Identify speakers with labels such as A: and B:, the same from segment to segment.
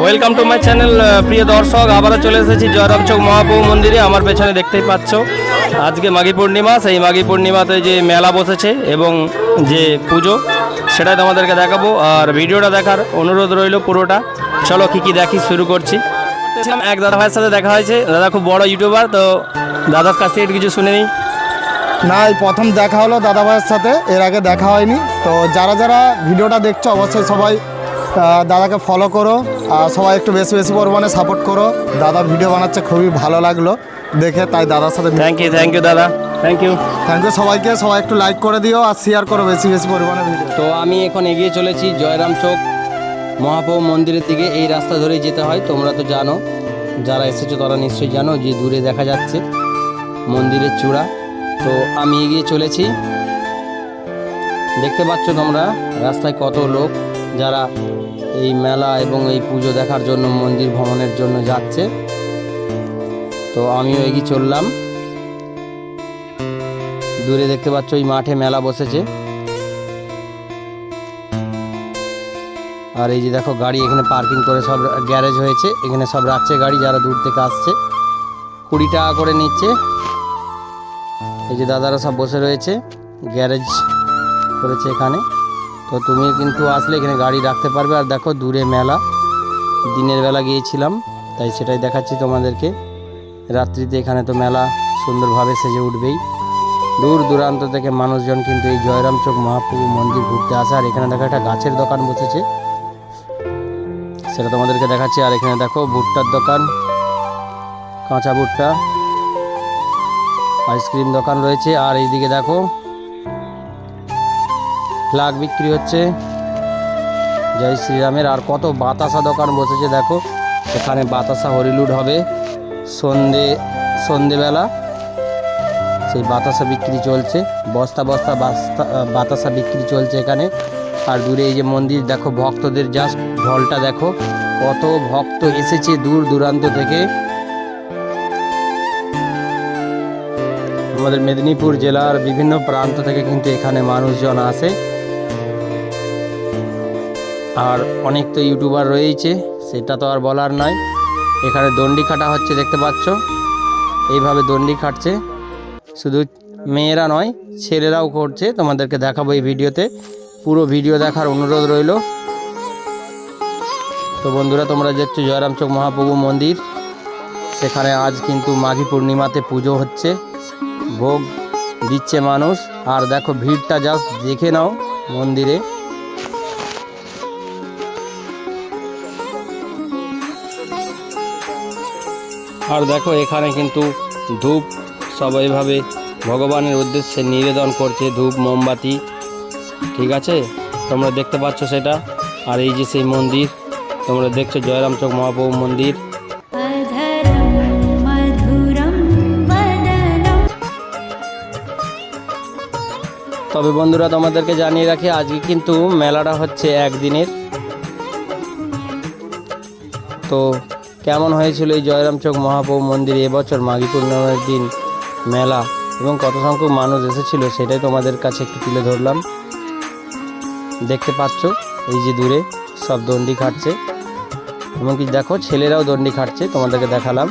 A: Welcome to my channel প্রিয় দর্শক। আবারও চলে এসেছি জয়রাম চৌক মহাপ্রভু মন্দিরে। আমার পেছনে দেখতেই পাচ্ছ, আজকে মাঘী পূর্ণিমা। সেই মাঘী পূর্ণিমাতে যে মেলা বসেছে এবং যে পুজো, সেটাই তোমাদেরকে দেখাবো। আর ভিডিওটা দেখার অনুরোধ রইল পুরোটা। চলো কী কী দেখি, শুরু করছি। এক দাদা ভাইয়ের সাথে দেখা হয়েছে। দাদা খুব বড় ইউটিউবার, তো দাদার কাছ থেকে কিছু শুনে নিই।
B: না, এই প্রথম দেখা হলো দাদা ভাইয়ের সাথে। এর আগে দেখা হয়নি। তো যারা যারা ভিডিওটা দেখছ, অবশ্যই সবাই দাদাকে ফলো করো আর সবাই একটু বেশি বেশি পরিমাণে সাপোর্ট করো। দাদা ভিডিও বানাচ্ছে খুবই ভালো লাগল। দেখে তাই দাদার সাথে
A: থ্যাংক ইউ থ্যাংক ইউ দাদা। থ্যাংক ইউ
B: থ্যাংক ইউ সবাইকে সবাই একটু লাইক করে দিও আর শেয়ার করো বেশি বেশি পরিমাণে ভিডিও
A: তো আমি এখন এগিয়ে চলেছি জয়রাম চৌক মহাপ্রভু মন্দিরের দিকে। এই রাস্তা ধরেই যেতে হয় তোমরা তো জানো। যারা এসেছ তারা নিশ্চয়ই জানো যে দূরে দেখা যাচ্ছে মন্দিরের চূড়া। তো আমি এগিয়ে চলেছি। দেখতে পাচ্ছ তোমরা রাস্তায় কত লোক যারা এই মেলা এবং এই পুজো দেখার জন্য মন্দির ভ্রমণের জন্য যাচ্ছে। তো আমিও এগিয়ে চললাম। দূরে দেখতে পাচ্ছ এই মাঠে মেলা বসেছে। আর এই যে দেখো গাড়ি, এখানে পার্কিং করে সব গ্যারেজ হয়েছে। এখানে সব রাখছে গাড়ি, যারা দূর থেকে আসছে। কুড়ি টাকা করে নিচ্ছে। এই যে দাদারা সব বসে রয়েছে। গ্যারেজ করেছে এখানে। তো তুমি কিন্তু আসলে এখানে গাড়ি রাখতে পারবে। আর দেখো, দূরে মেলা। দিনের বেলা গিয়েছিলাম, তাই সেটাই দেখাচ্ছি তোমাদেরকে। রাত্রিতে এখানে তো মেলা সুন্দরভাবে সেজে উঠবেই। দূর দূরান্ত থেকে মানুষজন কিন্তু এই জয়রাম চোখ মহাপ্রভু মন্দির ঘুরতে আসে। আর এখানে দেখো, একটা গাছের দোকান বসেছে। সেটা তোমাদেরকে দেখাচ্ছি। আর এখানে দেখো, ভুট্টার দোকান, কাঁচা ভুট্টা, আইসক্রিম দোকান রয়েছে। আর এইদিকে দেখো ফ্লাগ বিক্রি হচ্ছে। জয় শ্রীরামের। আর কত বাতাসা দোকান বসেছে দেখো। এখানে বাতাসা হরিলুড হবে। সন্ধে, সন্ধেবেলা সেই বাতাসা বিক্রি চলছে। বস্তা বস্তা, বাস্তা বাতাসা বিক্রি চলছে এখানে। আর দূরে এই যে মন্দির, দেখো ভক্তদের জাস্ট ঢলটা দেখো। কত ভক্ত এসেছে দূর দূরান্ত থেকে। আমাদের মেদিনীপুর জেলার বিভিন্ন প্রান্ত থেকে কিন্তু এখানে মানুষজন আসে। আর অনেক তো ইউটিউবার রয়েছে সেটা তো আর বলার নয়। এখানে দণ্ডি খাটা হচ্ছে, দেখতে পাচ্ছ? এইভাবে দণ্ডি খাটছে শুধু মেয়েরা নয়, ছেলেরাও করছে। তোমাদেরকে দেখাবো এই ভিডিওতে। পুরো ভিডিও দেখার অনুরোধ রইল। তো বন্ধুরা, তোমরা দেখছ জয়রাম চৌক মহাপ্রভু মন্দির। সেখানে আজ কিন্তু মাঘী পূর্ণিমাতে পুজো হচ্ছে। ভোগ দিচ্ছে মানুষ। আর দেখো, ভিড়টা জাস্ট দেখে নাও মন্দিরে। আর দেখো এখানে কিন্তু ধূপ সব এইভাবে ভগবানের উদ্দেশ্যে নিবেদন করছে ধূপ মোমবাতি ঠিক আছে? তোমরা দেখতে পাচ্ছ সেটা। আর এই যে সেই মন্দির তোমরা দেখছ জয়রামচক মহাপ্রভু মন্দির। তবে বন্ধুরা তোমাদেরকে জানিয়ে রাখি আজকে কিন্তু মেলাটা হচ্ছে একদিনের। তো কেমন হয়েছিল এই জয়রাম চৌক মহাপ্রভু মন্দিরে এবছর মাঘী পূর্ণিমার দিন মেলা এবং কত সংখ্যক মানুষ এসেছিল সেটাই তোমাদের কাছে একটু তুলে ধরলাম। দেখতে পাচ্ছ, এই যে দূরে সব দণ্ডি খাটছে। এমনকি দেখো, ছেলেরাও দণ্ডি খাটছে, তোমাদেরকে দেখালাম।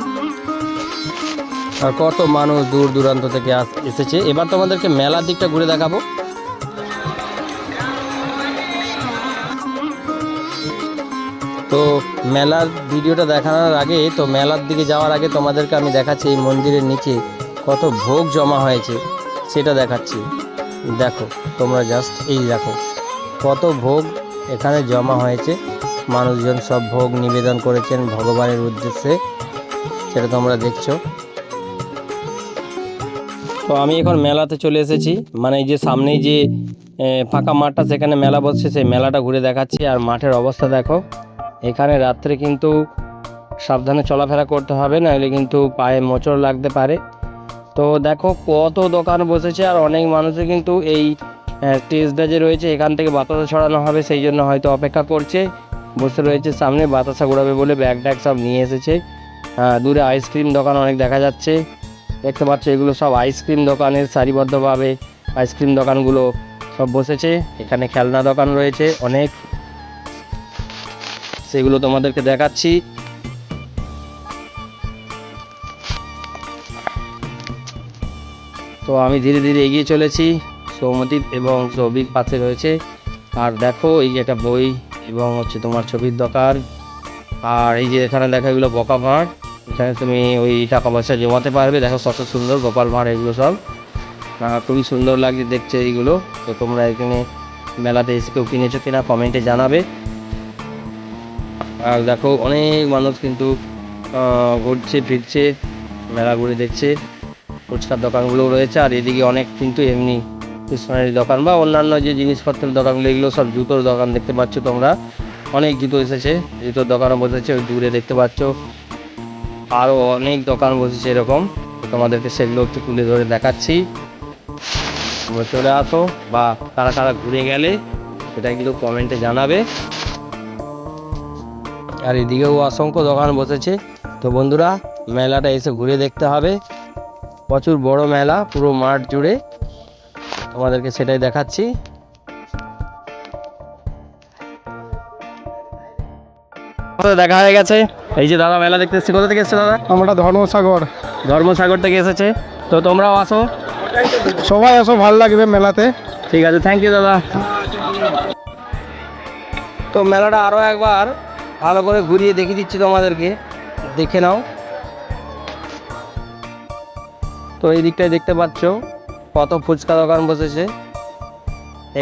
A: আর কত মানুষ দূর দূরান্ত থেকে এসেছে। এবার তোমাদেরকে মেলার দিকটা ঘুরে দেখাবো। তো মেলার ভিডিওটা দেখানোর আগে, তো মেলার দিকে যাওয়ার আগে তোমাদেরকে আমি দেখাচ্ছি এই মন্দিরের নিচে কত ভোগ জমা হয়েছে, সেটা দেখাচ্ছি। দেখো, তোমরা জাস্ট এই দেখো, কত ভোগ এখানে জমা হয়েছে। মানুষজন সব ভোগ নিবেদন করেছেন ভগবানের উদ্দেশ্যে, সেটা তোমরা দেখছ। তো আমি এখন মেলাতে চলে এসেছি মানে এই যে সামনেই যে ফাঁকা মাঠটা, সেখানে মেলা বসছে, সেই মেলাটা ঘুরে দেখাচ্ছি। আর মাঠের অবস্থা দেখো এখানে রাত্রে কিন্তু সাবধানে চলাফেরা করতে হবে, নাহলে কিন্তু পায়ে মোচড় লাগতে পারে। তো দেখো কত দোকান বসেছে, আর অনেক মানুষই কিন্তু এই স্টেজটা যে রয়েছে। এখান থেকে বাতাসা ছড়ানো হবে, সেই জন্য হয়তো অপেক্ষা করছে। বসে রয়েছে সামনে, বাতাসা ঘোরাবে বলে ব্যাগ ট্যাগ সব নিয়ে এসেছে। দূরে আইসক্রিম দোকান অনেক দেখা যাচ্ছে। দেখতে পাচ্ছ এগুলো সব আইসক্রিম দোকানের সারিবদ্ধভাবে আইসক্রিম দোকানগুলো সব বসেছে। এখানে খেলনা দোকান রয়েছে, অনেক সেগুলো তোমাদেরকে দেখাচ্ছি। তো আমি ধীরে ধীরে এগিয়ে চলেছি। সৌমতি এবং সৌভিক পাশে রয়েছে। আর দেখো, এই যে একটা বই এবং হচ্ছে তোমার ছবির দোকান আর এই যে এখানে দেখা এগুলো বকা ভাঁড় এখানে তুমি ওই টাকা পয়সা জমাতে পারবে। দেখো, কত সুন্দর গোপাল ভাঁড় এগুলো সব। খুবই সুন্দর লাগছে দেখছে এইগুলো। তো তোমরা এখানে মেলাতে এসে কেউ কিনেছো কিনা কমেন্টে জানাবে। আর দেখো, অনেক মানুষ কিন্তু ঘুরছে, ফিরছে, মেলা ঘুরে দেখছে। ফুচকার দোকানগুলো রয়েছে, আর এদিকে অনেক কিন্তু এমনি স্টেশনারি দোকান বা অন্যান্য যে জিনিসপত্রের দোকানগুলো, এগুলো সব জুতোর দোকান দেখতে পাচ্ছ তোমরা। অনেক জুতো এসেছে, জুতোর দোকানও বসেছে, ওই দূরে দেখতে পাচ্ছ। আরও অনেক দোকান বসেছে এরকম, তোমাদেরকে সেগুলো একটু তুলে ধরে দেখাচ্ছি। চলে আসো, বা কারা কারা ঘুরে গেলে, সেটা কিন্তু কমেন্টে জানাবে। আর এদিকেও অসংখ্য দোকান বসেছে। তো বন্ধুরা মেলাটা এসে ঘুরে দেখতে হবে। প্রচুর বড় মেলা পুরো মাঠ জুড়ে। তোমাদেরকে সেটাই দেখাচ্ছি। দেখা হয়ে গেছে। এই যে দাদা মেলা দেখতে এসছে। কোথা থেকে এসেছে দাদা?
B: আমরা ধর্মসাগর।
A: ধর্মসাগর থেকে এসেছে। তো তোমরাও আসো।
B: সবাই আসো ভালো লাগবে মেলাতে।
A: ঠিক আছে থ্যাংক ইউ দাদা। তো মেলাটা আরও একবার ভালো করে ঘুরিয়ে দেখিয়ে দিচ্ছি তোমাদেরকে। দেখে নাও। তো এই দিকটায় দেখতে পাচ্ছ, কত ফুচকা দোকান বসেছে।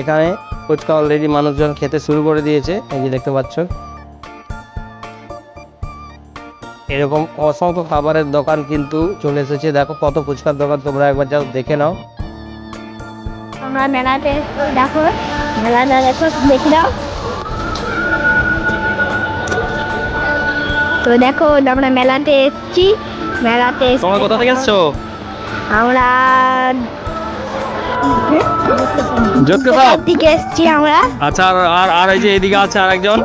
A: এখানে ফুচকা অলরেডি মানুষজন খেতে শুরু করে দিয়েছে, এই যে দেখতে পাচ্ছ। এরকম অসংখ্য খাবারের দোকান কিন্তু চলে এসেছে। দেখো কত ফুচকার দোকান, তোমরা একবার যাও দেখে নাও।
C: আমরা মেলাতে দেখো মেলাটা দেখো, দেখি দাও তো দেখো আমরা মেলাতে এসেছি। মেলাতে
A: তোমরা কোথা থেকে এসছো?
C: আমরা
A: যোধকে সব
C: থেকে এসেছি আমরা।
A: আচ্ছা আর আর আর এই যে এদিকে আছে আরেকজন?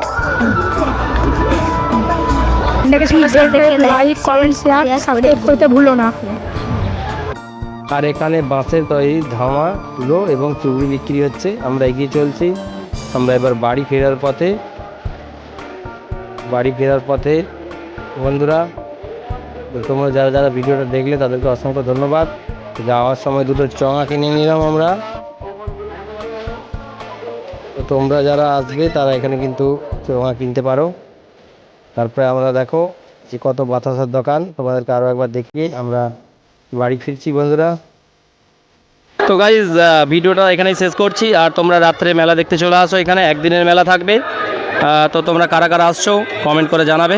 C: লাইক কমেন্ট শেয়ার সাবস্ক্রাইব করতে ভুলো না।
A: আর এখানে বাঁশের তৈরি ধামা তুলো এবং চুবড়ি বিক্রি হচ্ছে। আমরা এগিয়ে চলছি। আমরা এবার বাড়ি ফেরার পথে বাড়ি ফেরার পথে বন্ধুরা তোমরা যারা যারা ভিডিওটা দেখলে তাদেরকে অসংখ্য ধন্যবাদ। যাওয়ার সময় দুটো চঙা কিনে নিলাম আমরা। তো তোমরা যারা আসবে তারা এখানে কিন্তু চঙা কিনতে পারো। তারপরে আমরা দেখো যে কত বাতাসার দোকান। তোমাদেরকে আরও একবার দেখিয়ে আমরা বাড়ি ফিরছি বন্ধুরা। তো গাইজ ভিডিওটা এখানেই শেষ করছি। আর তোমরা রাত্রে মেলা দেখতে চলে আসো এখানে, একদিনের মেলা থাকবে। তো তোমরা কারা কারা আসছো কমেন্ট করে জানাবে।